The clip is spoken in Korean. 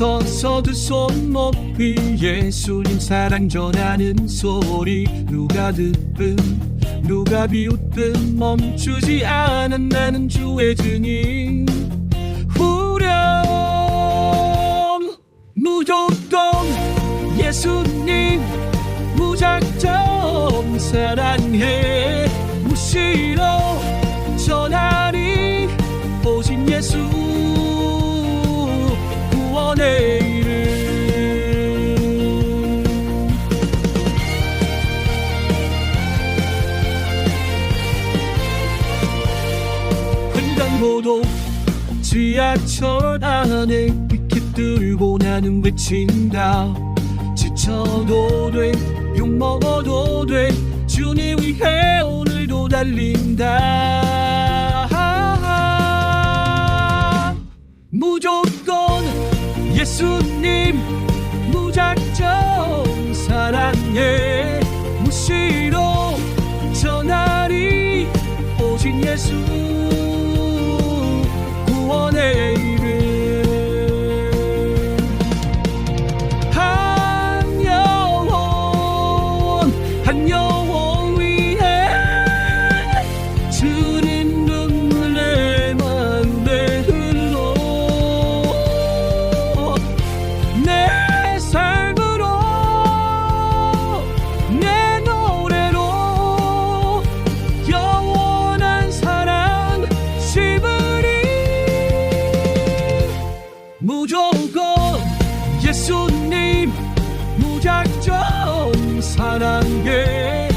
서서 두손 높이 예수님 사랑 전하는 소리. 누가 듣든 누가 비웃든 멈추지 않은 나는 주의 증인. 후렴 무조건 예수님 무작정 사랑해. 무시로 전하리 오직 예수 횡단보도 지하철 안에 피켓 들고 나는 외친다. 지쳐도 돼 욕먹어도 돼 주님 위해 오늘도 달린다. 무조건 예수님 무작정 사랑해. 무시로 전하리 오직 예수 무조건 예수님 무작정 사랑해